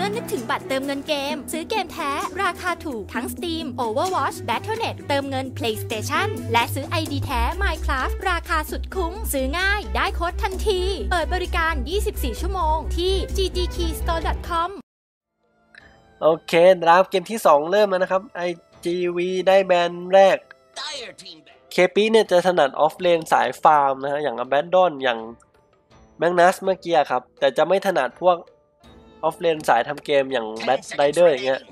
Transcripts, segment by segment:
มื่อนึกถึงบัตรเติมเงินเกม ซื้อเกมแท้ ราคาถูกทั้ง Steam, Overwatch, Battle.net เติมเงิน PlayStation และซื้อ ID แท้ Minecraft ราคาสุดคุ้ม ซื้อง่ายได้โค้ดทันที เปิดบริการ 24 ชั่วโมงที่ ggkeystore.com โอเคดราฟเกมที่ 2 เริ่มแล้วนะครับ IGV ได้แบนแรก Dire team back. เคปีเนี่ยจะถนัดออฟเลนสายฟาร์มนะฮะอย่าง Abandon อย่างแมกนัสเมื่อกี้ครับ แต่จะไม่ถนัดพวก ออฟเลนสายทำเกมอย่าง Bad Ten seconds Rider อย่างเงี้ย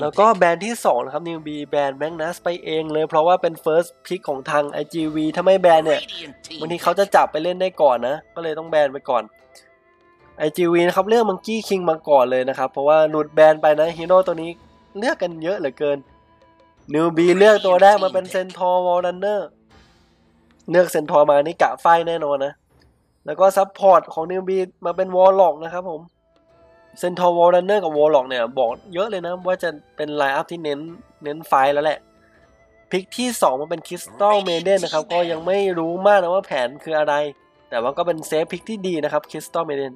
แล้วก็แบรนด์ที่2นะครับ New B แบรนด์แมกนัสไปเองเลย เพราะว่าเป็น First Pick ของทาง IGV ถ้าไม่แบรนด์เนี่ย Radiant team บางทีเขาจะจับไปเล่นได้ก่อนนะ ก็เลยต้องแบรนไปก่อน IGV นะครับเลือกมังกี้คิงมาก่อนเลยนะครับ เพราะว่าหลุดแบรนไปนะฮีโร่ตัวนี้เลือกกันเยอะเหลือเกินนิวบีเลือกตัวแรกมาเป็นเซนทอร์วอลดันเนอร์เลือกเซนทอร์มานี่กะไฟแน่นอนนะ แล้วก็ซับพอร์ตของนิวบีมาเป็นวอลล็อกนะครับผม เซนทอร์วอลดันเนอร์กับวอลล็อกเนี่ย บอกเยอะเลยนะ ว่าจะเป็นไลน์อัพที่เน้นเน้นไฟแล้วแหละ พิกที่ 2มาเป็นคริสตัลเมเดนนะครับ ก็ยังไม่รู้มากนะว่าแผนคืออะไร แต่ว่าก็เป็นเซฟพิกที่ดีนะครับคริสตัลเมเดน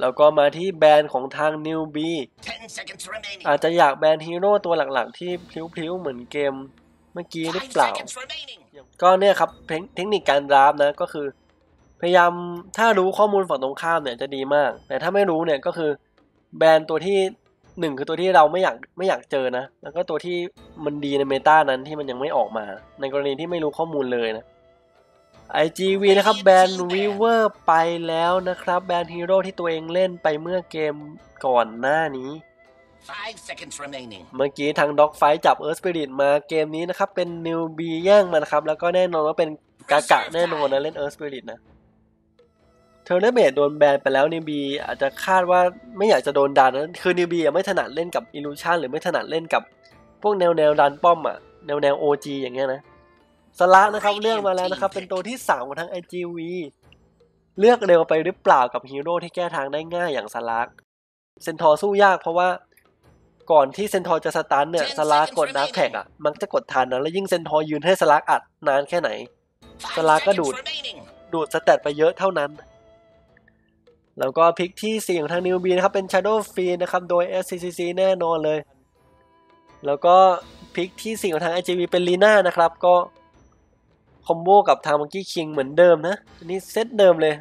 แล้วก็มาที่แบรนด์ของทาง New B 10 seconds remaining. อาจจะอยากแบนฮีโร่ตัวหลักๆ ที่พลิ้วๆ เหมือนเกมเมื่อกี้หรือ Five เปล่า seconds remaining. ก็เนี่ยครับเทคเทคนิคการดราฟต์นะก็คือ พยายามถ้ารู้ข้อมูลฝั่งตรงข้ามเนี่ยจะดีมาก แต่ถ้าไม่รู้เนี่ยก็คือแบรนด์ตัวที่หนึ่งคือตัวที่เราไม่อยากไม่อยากเจอนะ แล้วก็ตัวที่มันดีในเมตานั้นที่มันยังไม่ออกมา ในกรณีที่ไม่รู้ข้อมูลเลยนะ IGV นะครับแบนวีเวอร์ไปแล้วนะครับแบนฮีโร่ที่ตัวเองเล่นไปเมื่อเกมก่อนหน้านี้ Five seconds remaining. เมื่อกี้ทางด็อกไฟจับเอิร์ i สปิริตมาเกมนี้นะครับ เป็นนิวบีแย่งมานะครับ แล้วก็แน่นอนว่าเป็นกากะแน่นอนนะเล่นเอิร์ i สปิริตนะเทอร์เนเบดโดนแบนไปแล้วนิวบีอาจจะคาดว่าไม่อยากจะโดนดันนะคือนิวบีไม่ถนัดเล่นกับอิลูชันหรือไม่ถนัดเล่นกับ พวกแนวแนวดันป้อมอะแนวแนวโอจีอย่างเงี้ยนะสละนะครับเลือกมาแล้วนะครับ เป็นตัวที่สามของทาง IGV เลือกเร็วไปหรือเปล่ากับฮีโร่ที่แก้ทางได้ง่ายอย่างสลักเซนทอร์สู้ยากเพราะว่าก่อนที่เซนทอร์จะสตันเนี่ยสลักกดดักแท็กอะมักจะกดทันนะแล้วยิ่งเซนทอร์ยืนให้สลักอัดนานแค่ไหน Five Salah seconds kedut. remaining. ดูดสแตทไปเยอะเท่านั้น แล้วก็พิกที่ 4 ของทางนิวบีนะครับ เป็น Shadow f r e e นะครับ โดย SCCC แน่นอนเลย แล้วก็พิกที่ 4 ของทาง IGV เป็นลีน่านะครับ ก็คอมโบกับทางมังกี้คิงเหมือนเดิมนะ อันนี้เซตเดิมเลย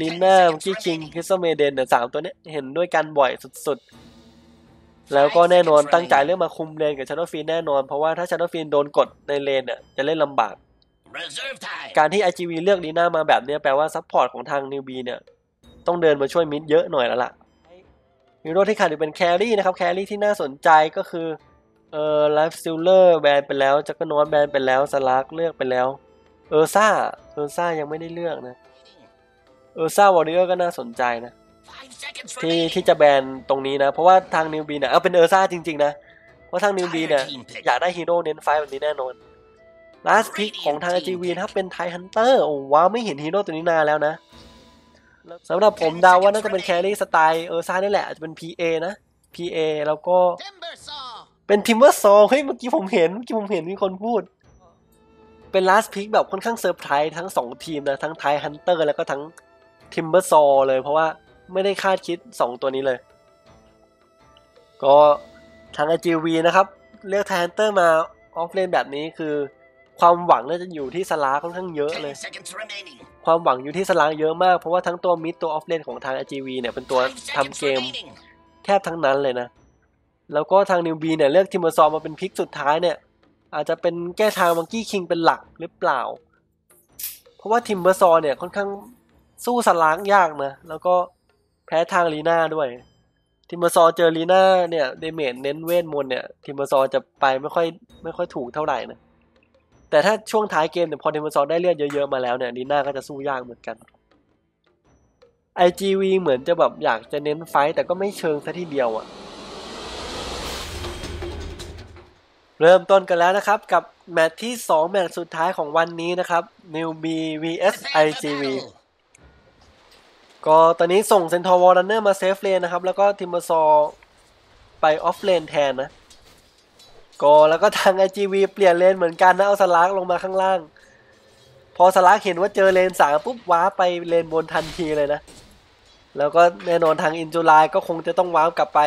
ลีน่ามังกี้คิงคริสเมเดนเนี่ยสามตัวเนี้ยเห็นด้วยกันบ่อยสุดๆ แล้วก็แน่นอนตั้งใจเรื่องมาคุมเลนกับ Shadow f r e e แน่นอน เพราะว่าถ้า Shadow f r e e โดนกดในเลนเนี่ยจะเล่นลำบาก Reserve time. การที่ IGV เลือกลีน่ามาแบบเนี้ยแปลว่าซัพพอร์ตของทางนิวบีเนี่ย ต้องเดินมาช่วยมิดเยอะหน่อยแล้วล่ะฮีโร่ที่ขาดอยู่เป็นแครี่นะครับแครี่ที่น่าสนใจก็คือเอ่อไลฟ์ซิลเลอร์แบนไปแล้วจักรนอตแบนไปแล้วสลักเลือกไปแล้วเออร์ซ่าเออร์ซ่ายังไม่ได้เลือกนะเออร์ซ่าวอริเออร์ก็น่าสนใจนะที่ที่จะแบนตรงนี้นะ เพราะว่าทางนิวบีเนี่ยเอาเป็นเออร์ซ่าจริงๆนะเพราะทางนิวบีเนี่ยอยากได้ฮีโร่เน้นไฟแบบนี้แน่นอนลาสพิกของทาง GV นะครับเป็นไทฮันเตอร์โอ้ว้าวไม่เห็นฮีโร่ตัวนี้นานแล้วนะ สำหรับผมเดาว่าน่าจะเป็นแครี่สไตล์เออร์ซ่านี่แหละอาจจะเป็น PA นะ PA แล้วก็ Timber saw. เป็นทิมเมอร์ซอเฮ้ยเมื่อกี้ผมเห็นเมื่อกี้ผมเห็นมีคนพูด เป็นลาสพิกแบบค่อนข้างเซอร์ไพรส์ทั้งสองทีมนะ ทั้งไทฮันเตอร์แล้วก็ทั้งทิมเบอร์ซอเลยเพราะว่าไม่ได้คาดคิดสองตัวนี้เลย ก็ทาง GV นะครับ เลือกไทฮันเตอร์มาออฟเลนแบบนี้คือ ความหวังน่าจะอยู่ที่สลาค่อนข้างเยอะเลย Ten seconds remaining. ความหวังอยู่ที่สลาเยอะมาก เพราะว่าทั้งตัวมิดตัวออฟเลนของทาง GV เนี่ยเป็นตัวทำ seconds เกมแทบทั้งนั้นเลยนะ แล้วก็ทางนิวบีเนี่ยเลือกทิมเบอร์ซอมาเป็นพิกสุดท้ายเนี่ย อาจจะเป็นแก้ทางมังกี้คิงเป็นหลักหรือเปล่า เพราะว่าทิมเบอร์ซอเนี่ยค่อนข้างสู้สลางยากนะ แล้วก็แพ้ทางลีน่าด้วย ทิมเบอร์ซอเจอลีน่าเนี่ยเดเมจเน้นเวทมนต์เนี่ยทิมเบอร์ซอจะไปไม่ค่อยไม่ค่อยถูกเท่าไหร่นะ แต่ถ้าช่วงท้ายเกมเนี่ยพอทิมอร์ซอได้เลือดเยอะๆมาแล้วเนี่ยลีน่าก็จะสู้ยากเหมือนกัน IGV เหมือนจะแบบอยากจะเน้นไฟต์แต่ก็ไม่เชิงซะทีเดียวอะเริ่มต้นกันแล้วนะครับ กับแมตช์ที่ 2 แมตช์สุดท้ายของวันนี้นะครับ New B vs IGV ก็ตอนนี้ส่งเซนทอร์วอลเนอร์มาเซฟเลนนะครับ แล้วก็ทิมเบอร์ซอไปออฟเลนแทนนะ ก็แล้วก็ทาง IGV เปลี่ยนเลนเหมือนกันนะเอาสลักลงมาข้างล่าง พอสลักเห็นว่าเจอเลนสามปุ๊บว้าไปเลนบนทันทีเลยนะ แล้วก็แน่นอนทางอินจูไลก็คงจะต้องว้าวกลับไป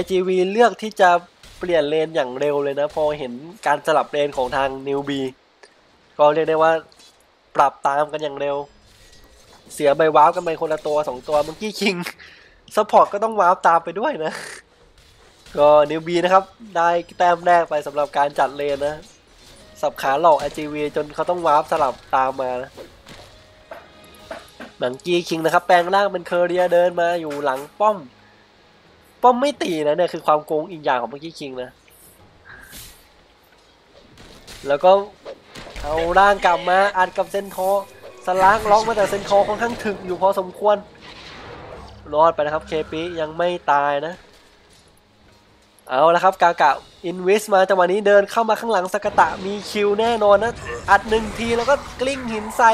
IGV เลือกที่จะเปลี่ยนเลนอย่างเร็วเลยนะ พอเห็นการสลับเลนของทางนิวบีก็เรียกได้ว่าปรับตามกันอย่างเร็ว เสียใบว้าวกันไปคนละตัวสองตัวเมื่อกี้คิงซัพพอร์ตก็ต้องว้าวตามไปด้วยนะ ก็นิวบีนะครับ ได้แต้มแรกไปสำหรับการจัดเลนนะ สับขาหลอก IGV จนเขาต้องวาร์ปสลับตามมานะบังกี้คิงนะครับ แปลงร่างเป็นเคอร์เรียเดินมาอยู่หลังป้อม ป้อมไม่ตีนะเนี่ยคือความโกงอีกอย่างของบังกี้คิงนะ แล้วก็เอาร่างกลับมาอัดกับเซนทอสลากล็อกมาแต่เซนทอค่อนข้างถึกอยู่พอสมควร รอดไปนะครับเคปิยังไม่ตายนะ เอาละครับกากะอินวิสมาจังหวะนี้เดินเข้ามาข้างหลังสกตะมีคิวแน่นอนนะ อัดหนึ่งทีแล้วก็กลิ้งหินใส่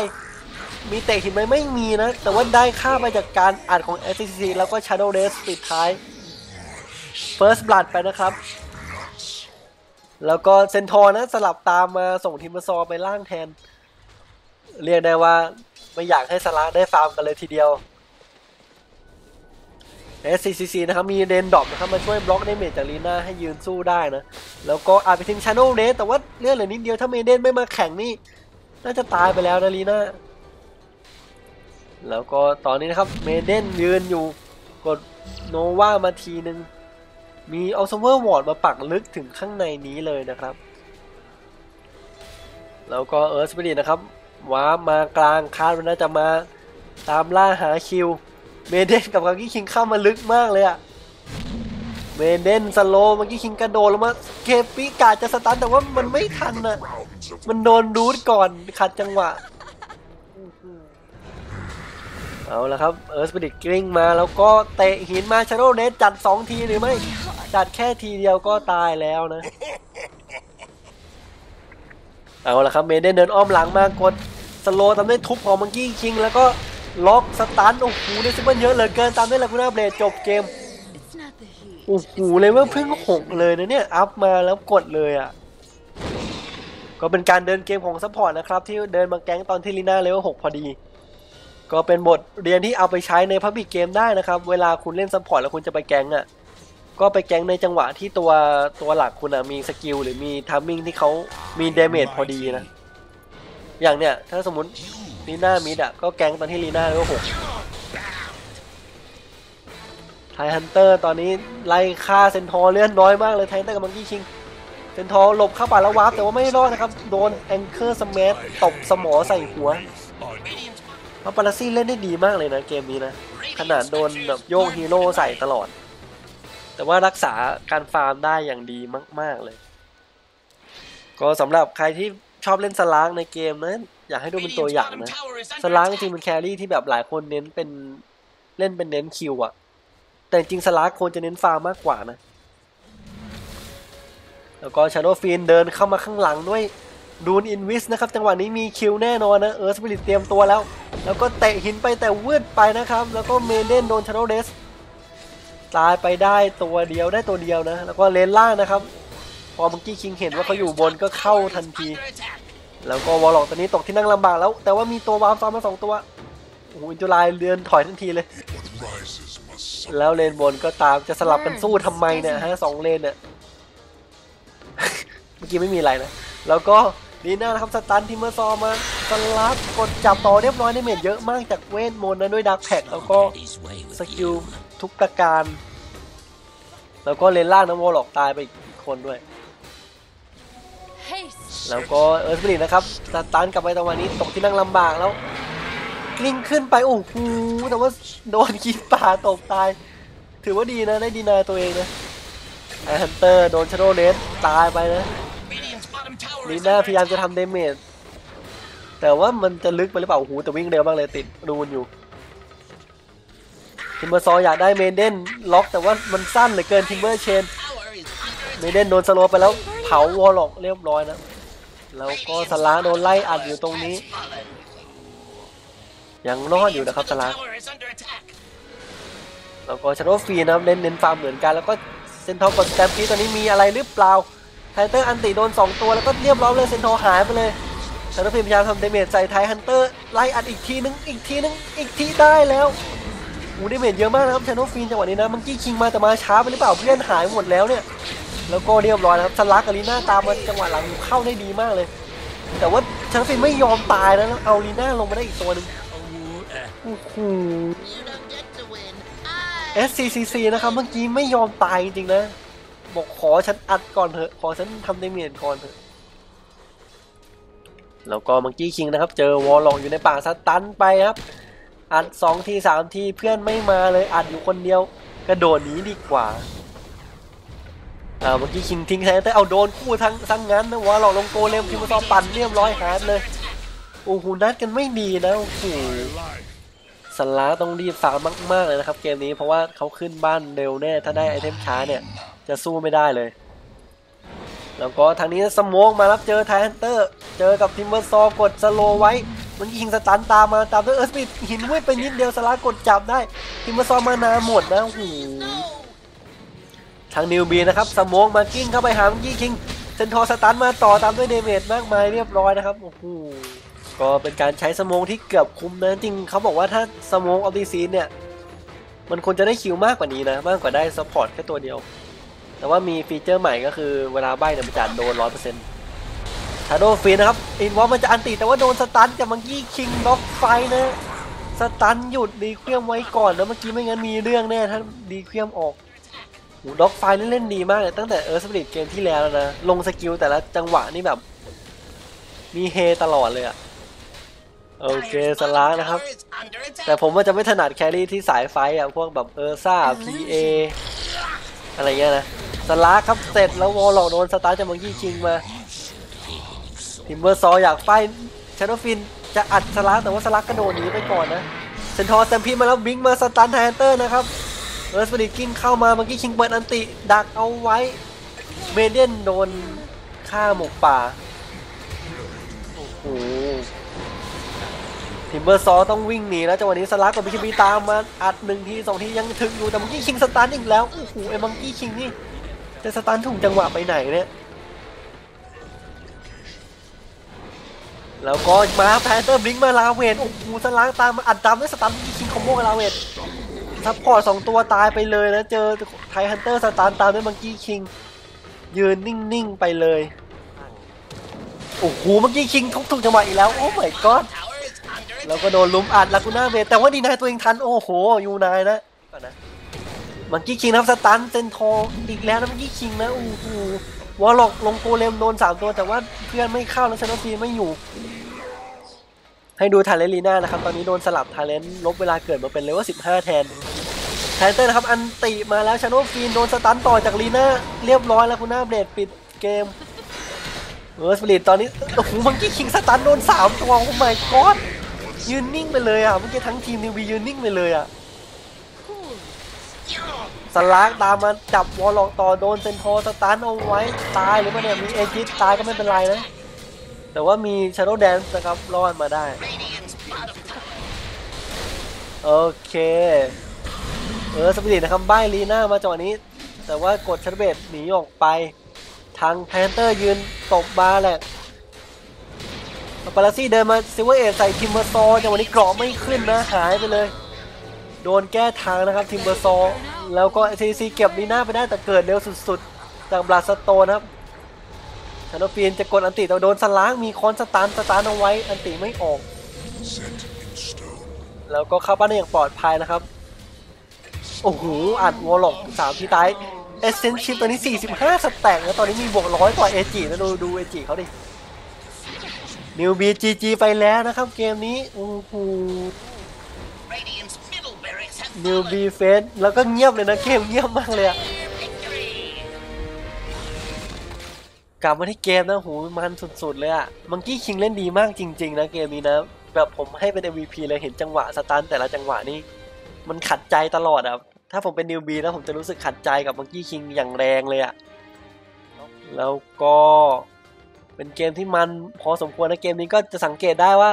มีเตะหินไหมไม่มีนะ แต่ว่าได้ค่ามาจากการอัดของ s c c แล้วก็ Shadow Race ปิดท้าย First Blood ไปนะครับ แล้วก็เซนทอร์นะสลับตามมาส่งทีมซอไปล่างแทน เรียกได้ว่าไม่อยากให้สลาได้ฟาร์มกันเลยทีเดียว SCCC นะครับ มีเดนดอปนะครับ มาช่วยบล็อกเดเมจจากลีน่าให้ยืนสู้ได้นะ แล้วก็อาจไปทิ้งชาโนเรสแต่ว่าเลือดเหลือนิดเดียวถ้าเมเดนไม่มาแข่งนี่ น่าจะตายไปแล้วนะลีน่าแล้วก็ตอนนี้นะครับเมเดนยืนอยู่กดโนวามาทีหนึ่งมีเอาซัมเวอร์วอร์ดมาปักลึกถึงข้างในนี้เลยนะครับ แล้วก็เอิร์ธสปิริตนะครับว้ามากลางคาดว่าน่าจะมาตามล่าหาคิว เมเดนกับกังกี้คิงเข้ามาลึกมากเลยอะเมเดนสโลว์มังกี้คิงกระโดดลงมาเคปิกาจะสตันแต่ว่ามันไม่ทันอะมันโดนรูทก่อนขัดจังหวะ เอาละครับเอิร์ธสปิริตกริ้งมาแล้วก็เตะหินมาชาโดเนสจัด 2 ทีหรือไม่ จัดแค่ทีเดียวก็ตายแล้วนะ เอาละครับเมเดนเดินอ้อมหลังมากดสโลทำได้ทุบของมังกี้คิงแล้วก็ ล็อกสตันโอ้โหได้ซิเปิลเยอะเหลือเกินตามด้วยลากูน่าเบลดจบเกมโอ้โหเลเวลเพิ่งหกเลยนะเนี่ยอัพมาแล้วกดเลยอะก็เป็นการเดินเกมของซัพพอร์ตนะครับ ที่เดินมาแก๊งตอนที่ลีน่าเลเวลหกพอดี ก็เป็นบทเรียนที่เอาไปใช้ในพับบิกเกมได้นะครับ เวลาคุณเล่นซัพพอร์ตแล้วคุณจะไปแก๊งอะก็ไปแก๊งในจังหวะที่ตัวตัวหลักคุณอะมีสกิลหรือมีทัมมิ่งที่เขามีเดเมจพอดีนะอย่างเนี้ยถ้าสมมติ ลีน่ามิดอะก็แก๊งตอนที่ลีน่าเลเวลหกไทฮันเตอร์ตอนนี้ไล่ฆ่าเซนทอเลื่อนน้อยมากเลยไทฮันเตอร์กับมังกี้คิงเซนทอหลบเข้าป่าแล้ววาร์ปแต่ว่าไม่รอดนะครับ โดนแองเกอร์สมัตบสมอใส่หัว Radiant's พาปาลาซี่เล่นได้ดีมากเลยนะเกมนี้นะ ขนาดโดนแบบโยกฮีโร่ใส่ตลอด แต่ว่ารักษาการฟาร์มได้อย่างดีมาก ๆเลย ก็สำหรับใครที่ ชอบเล่นสลางในเกมนะอยากให้ดูเป็นตัวอย่างนะสลางจริงๆเป็นแครี่ที่แบบหลายคนเน้นเป็นเล่นเป็นเน้นคิวอะแต่จริงๆสลางควรจะเน้นฟาร์มมากกว่านะ แล้วก็ชาโดฟีนเดินเข้ามาข้างหลังด้วยดูนอินวิสนะครับจังหวะนี้มีคิวแน่นอนนะเออสปิริตเตรียมตัวแล้ว แล้วก็เตะหินไปแต่วืดไปนะครับ แล้วก็เมเดนโดนชาโดเดสตายไปได้ตัวเดียวได้ตัวเดียวนะ แล้วก็เลนล่างนะครับ พอมังกี้คิงเห็นว่าเขาอยู่บนก็เข้าทันที under attack. แล้วก็วอลล็อกตอนนี้ตกที่นั่งลำบากแล้ว แต่ว่ามีตัววาร์ปซ้อนมาสองตัวโอ้โหอินจูไลเรือนถอยทันทีเลย แล้วเลนบนก็ตามจะสลับกันสู้ทำไมเนี่ยฮะสองเลนเนี่ยเมื่อกี้ไม่มีอะไรนะ แล้วก็ดีน่านะครับสตันทิมเมอร์ซอมาสลับกดจับต่อเรียบร้อยในเมจเยอะมากจากเวทมนต์นะด้วยดักแพ็กแล้วก็สกิลทุกประการ แล้วก็เลนล่างนะวอลล็อกตายไปอีกคนด้วย แล้วก็เอิร์ธบริดนะครับสตันกลับไปตรงวันนี้ตกที่นั่งลำบากแล้ว กลิ้งขึ้นไปโอ้โหแต่ว่าโดนกีป่าตกตาย ถือว่าดีนะได้ดีนายตัวเองนะไอฮันเตอร์โดนชาโดเลสตายไปนะลีน่าพยายามจะทำเดเมจแต่ว่ามันจะลึกไปหรือเปล่าโอ้โหแต่วิ่งเร็วมากเลยติดรูนอยู่ทิมเบอร์ซออยากได้เมเดนล็อกแต่ว่ามันสั้นเหลือเกินทิมเบอร์เชนเมเดนโดนสโลไปแล้วเผาวอลล็อกเรียบร้อยนะ แล้วก็สลาโดนไล่อัดอยู่ตรงนี้ ยังรอดอยู่นะครับสลาแล้วก็ชาโดฟีนะครับเน้นเน้นฟาร์มเหมือนกันแล้วก็เซนทอร์กดแตมพีตอนนี้มีอะไรหรือเปล่าไทเตอร์อันติโดน 2 ตัวแล้วก็เรียบร้อยเลยเซนทอร์หายไปเลยชาโดฟีพยายามทำเดเมจใส่ไทฮันเตอร์ไล่อัดอีกทีนึงอีกทีนึงอีกทีได้แล้วหูได้เมจเยอะมากนะครับชาโนฟินจังหวะนี้นะมังกี้คิงมาแต่มาช้าไปหรือเปล่าเพื่อนหายหมดแล้วเนี่ย แล้วก็เรียบร้อยนะครับสลักกับลีน่าตามมาจังหวะหลังเข้าได้ดีมากเลย แต่ว่าชาโนฟินไม่ยอมตายนะแล้วเอาลีน่าลงมาได้อีกตัวหนึ่งโอ้โห You don't get to win. SCCC นะครับเมื่อกี้ไม่ยอมตายจริงๆนะบอกขอฉันอัดก่อนเถอะขอฉันทำเดเมียนก่อนเถอะแล้วก็มังกี้คิงนะครับ เจอวอลล็อกอยู่ในป่าสตันไปครับ อัดสองทีสามทีเพื่อนไม่มาเลยอัดอยู่คนเดียว กระโดดหนีดีกว่า อ่าเมื่อกี้คิงทิ้งแทนแต่เอาโดนคู่ทั้งทั้งงั้นนะวอลล็อกลงโกเลมทีมซอปั่นเรียบร้อยหาดเลยโอ้โหนัดกันไม่ดีนะโอ้โหสลาต้องรีบฟาร์มมากๆเลยนะครับ เกมนี้เพราะว่าเขาขึ้นบ้านเร็วแน่ถ้าได้ไอเทมช้าเนี่ย จะสู้ไม่ได้เลย แล้วก็ทางนี้สมองมารับเจอไทฮันเตอร์ เจอกับทิมเบอร์ซอกดสโลไว้มันยิงสตันตามมาตามด้วยเออร์สมิธหินมืดไปนิดเดียวสลากดจับได้ทิมเบอร์ซอมานาหมดนะโอ้โห ทางนิวบีนะครับสมองมากิ้งเข้าไปหามังกี้คิงเซนทอร์สตันมาต่อตามด้วยเดเมจมากมายเรียบร้อยนะครับโอ้โหก็เป็นการใช้สมองที่เกือบคุ้มนะจริงเขาบอกว่าถ้าสมองออฟดีซีเนี่ยมันควรจะได้คิวมากกว่านี้นะมากกว่าได้ซัพพอร์ตแค่ตัวเดียว แต่ว่ามีฟีเจอร์ใหม่ก็คือเวลาใบเนี่ยมันจะโดนร้อยเปอร์เซ็นต์ชาโดว์ฟีนะครับอินวอลมันจะอันติแต่ว่าโดนสตันกับมังกี้คิงล็อกไฟนะสตันหยุดดีเคลียมไว้ก่อนนะเมื่อกี้ไม่งั้นมีเรื่องแน่ถ้าดีเคลียมออก หูด็อกไฟนี่เล่นดีมากเลยตั้งแต่เออร์สปิริตเกมที่แล้วนะ ลงสกิลแต่ละจังหวะนี่แบบ มีเฮตลอดเลยอะโอเคสลานะครับ แต่ผมว่าจะไม่ถนัดแครี่ที่สายไฟอะพวกแบบเออร์ซ่า PA ออะไรเงี้ยนะสลาครับเสร็จแล้ววอลล็อกโดนสตาร์จากมังกี้คิงมาทิมเบอร์ซออยากไฟชาโดฟินจะอัดสลาแต่ว่าสลากระโดดหนีไปก่อนนะเซนทอร์แซมพีมาแล้วบิงมาสตันแทนเตอร์นะครับ เออร์สปริกิ้งเข้ามาเมังกี้คิงเปิดอันติดักเอาไว้เมเดียนโดนฆ่าหมกป่า โอ้โหทิมเบอร์ซอต้องวิ่งหนีแล้วจังหวะนี้สลักกับบิคิบีตามมาอัดหนึ่งทีสองทียังถึงอยู่แต่มังกี้คิงสตันอีกแล้วโอ้โหไอ้มังกี้คิงนี่จะสตันถูกจังหวะไปไหนเนี่ยแล้วก็มาแพนเตอร์บลิงมาลาเวทโอ้โหสลักตามมาอัดตามด้วยสตันมังกี้คิงคอมโบกับลาเวท ซัพพอร์ตสองตัวตายไปเลยนะเจอไทฮันเตอร์สตันตามด้วยมังกี้คิง ยืนนิ่ง ๆ ไปเลย โอ้โหมังกี้คิงทุกถูกจังหวะอีกแล้ว โอ้ my god แล้วก็โดนลุมอัดลากูน่าเวแต่ว่าดีนายตัวเองทัน โอ้โห ยูนายนะก่อนนะมังกี้คิงนะสตันเซนทออีกแล้วนะมังกี้คิงนะโอ้โหวอลล็อกลงโกเลมโดนสามตัว แต่ว่าเพื่อนไม่เข้าแล้วเซนโนฟีไม่อยู่ให้ดูทาเลนลีน่านะครับ ตอนนี้โดนสลับทาเลนลบเวลาเกิดมาเป็นเลเวล15 แทน แทเตอร์นะครับ อันติมาแล้วชาโนฟีนโดนสตันต่อจากลีน่าเรียบร้อยแล้วคุณหน้าเบรดปิดเกมเออสปิริตตอนนี้ โอ้โหมังกี้คิงสตันโดนสามตัวโอ้ my god ยืนนิ่งไปเลยอะเมื่อกี้ทั้งทีมนิวบียืนนิ่งไปเลยอะสลากตามมาจับวอลล็อกต่อโดนเซนโทสตาร์ทเอาไว้ตายหรือว่เนี่ยมีเอจิตตายก็ไม่เป็นไรนะ แต่ว่ามีชาร์โดแดนส์นะครับรอดมาได้ โอเค เออสปิริตนะครับใบลีน่ามาจังหวะนี้ แต่ว่ากดชัดเบดหนีออกไป ทางแพนเตอร์ยืนตบมาแหละปาราซี่เดินมาซิเวอร์เอใส่ทิมเบอร์ซอจังหวะนี้เกราะไม่ขึ้นนะหายไปเลย โดนแก้ทางนะครับทิมเบอร์ซอแล้วก็ซีซีเก็บลีน่าไปได้แต่เกิดเร็วสุดๆ จากบลาสโตนะครับชานฟีนจะกดอันติแต่โดนสล้างมีคอนสตาร์สตาร์เอาไว้อันติไม่ออก แล้วก็เข้าบ้านได้อย่างปลอดภัยนะครับ โอ้โหอัดวอลล็อกสามทีตายเอเซนชิปตัวนี้ 45 สแต็กแล้วตอนนี้มีบวกร้อยกว่าเอจิแล้วดูดูเอจิเขาดินิวบีจีจีไปแล้วนะครับเกมนี้โอ้โหนิวบีเฟสแล้วก็เงียบเลยนะเกมเงียบมากเลยอะกลับมาที่เกมนะโหมันสุดๆเลยอะมังกี้คิงเล่นดีมากจริง ๆ นะเกมนี้นะ แบบผมให้เป็น MVP เลยเห็นจังหวะสตันแต่ละจังหวะนี่มันขัดใจตลอดอะ ถ้าผมเป็นนิวบีนะผมจะรู้สึกขัดใจกับมังกี้คิงอย่างแรงเลยอะแล้วก็เป็นเกมที่มันพอสมควรนะเกมนี้ก็จะสังเกตได้ว่า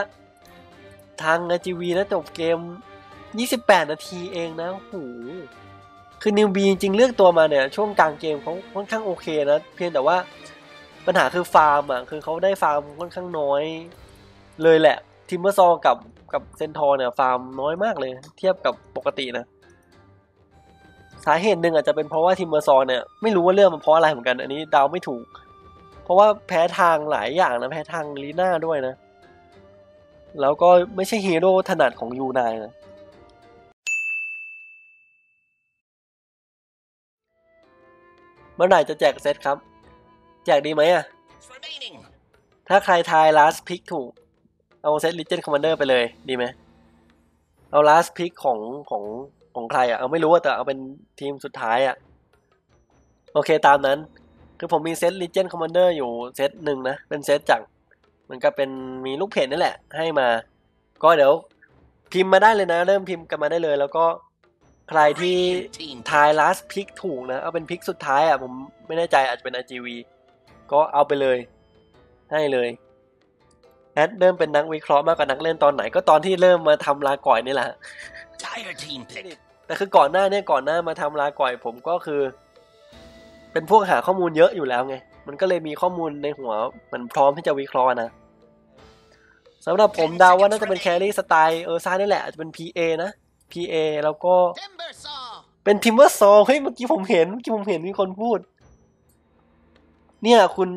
ทาง GV นะจบเกม 28 นาทีเองนะโอ้โหคือนิวบีจริงๆเลือกตัวมาเนี่ย ช่วงกลางเกมเขาค่อนข้างโอเคนะ เพียงแต่ว่าปัญหาคือฟาร์มอะคือเขาได้ฟาร์มค่อนข้างน้อยเลยแหละ ทิมเบอร์ซอกับกับเซนทอร์เนี่ย ฟาร์มน้อยมากเลย เทียบกับปกตินะสาเหตุหนึ่งอาจจะเป็นเพราะว่าทีมเมอร์ซอนเนี่ยไม่รู้ว่าเรื่องมันเพราะอะไรเหมือนกัน อันนี้เดาไม่ถูก เพราะว่าแพ้ทางหลายอย่างนะแพ้ทางลีน่าด้วยนะ แล้วก็ไม่ใช่ฮีโร่ถนัดของยูไนนะเมื่อไหร่จะแจกเซตครับ แจกดีไหมอะถ้าใครทาย last pick ถูก เอาเซต Legend Commander ไปเลยดีไหมเอา last pick ของของ ของใครอะเอาไม่รู้อะแต่เอาเป็นทีมสุดท้ายอะโอเคตามนั้น คือผมมีเซต Legend Commander อยู่เซตหนึ่งนะ เป็นเซตจากมือนกับเป็นมีลูกเพจนี่แหละ ให้มา ก็เดี๋ยวพิมพ์มาได้เลยนะ เริ่มพิมพ์กันมาได้เลย แล้วก็ใครที่ทาย last pick ถูกนะ เอาเป็นพิกสุดท้ายอะ ผมไม่แน่ใจอาจจะเป็น RGV ก็เอาไปเลย ให้เลยแอดเริ่มเป็นนักวิเคราะห์มากกว่านักเล่นตอนไหนก็ตอนที่เริ่มมาทำลาก่อยนี่แหละ Dire team pick. แต่คือก่อนหน้าเนี่ยก่อนหน้ามาทำลาก่อยผมก็คือ เป็นพวกหาข้อมูลเยอะอยู่แล้วไง มันก็เลยมีข้อมูลในหัว มันพร้อมที่จะวิเคราะห์นะสำหรับผมเดาว่าน่าจะเป็นแครี่สไตล์เออซ่านี่แหละอาจจะเป็น PA นะ PA แล้วก็ Timber saw. เป็นทิมเมอร์ซอเฮ้ยเมื่อกี้ผมเห็นเมื่อกี้ผมเห็นมีคนพูด เนี่ยคุณ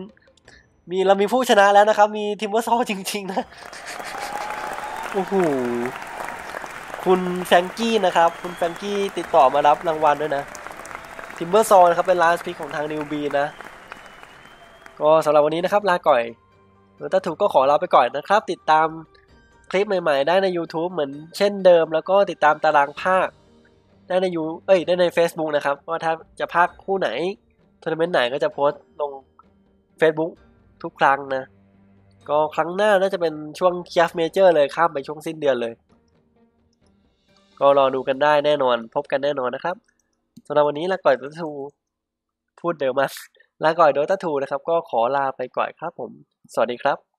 มีเรามีผู้ชนะแล้วนะครับ มีทิมเมอร์ซอจริง ๆ นะ โอ้โห คุณแฟงกี้นะครับ คุณแฟงกี้ติดต่อมารับรางวัลด้วยนะทิมเบอร์ซอนะครับเป็นลาสพิกของทางนิวบีนะ ก็สำหรับวันนี้นะครับ ลาก่อยแล้วถ้าถูกก็ขอลาไปก่อนนะครับ ติดตามคลิปใหม่ๆ ได้ใน YouTube เหมือนเช่นเดิม แล้วก็ติดตามตารางภาค ได้ในยูเอ้ยได้ใน Facebook นะครับว่าถ้าจะพากคู่ไหนทัวร์นาเมนต์ไหนก็จะโพสต์ลง Facebook ทุกครั้งนะ ก็ครั้งหน้าน่าจะเป็นช่วงคีฟเมเจอร์เลยข้ามไปช่วงสิ้นเดือนเลย ก็รอดูกันได้แน่นอนพบกันแน่นอนนะครับสำหรับวันนี้ลาก่อยโดตาทูพูดเดิมมากลาก่อยโดตาทูนะครับ ก็ขอลาไปก่อนครับผม สวัสดีครับ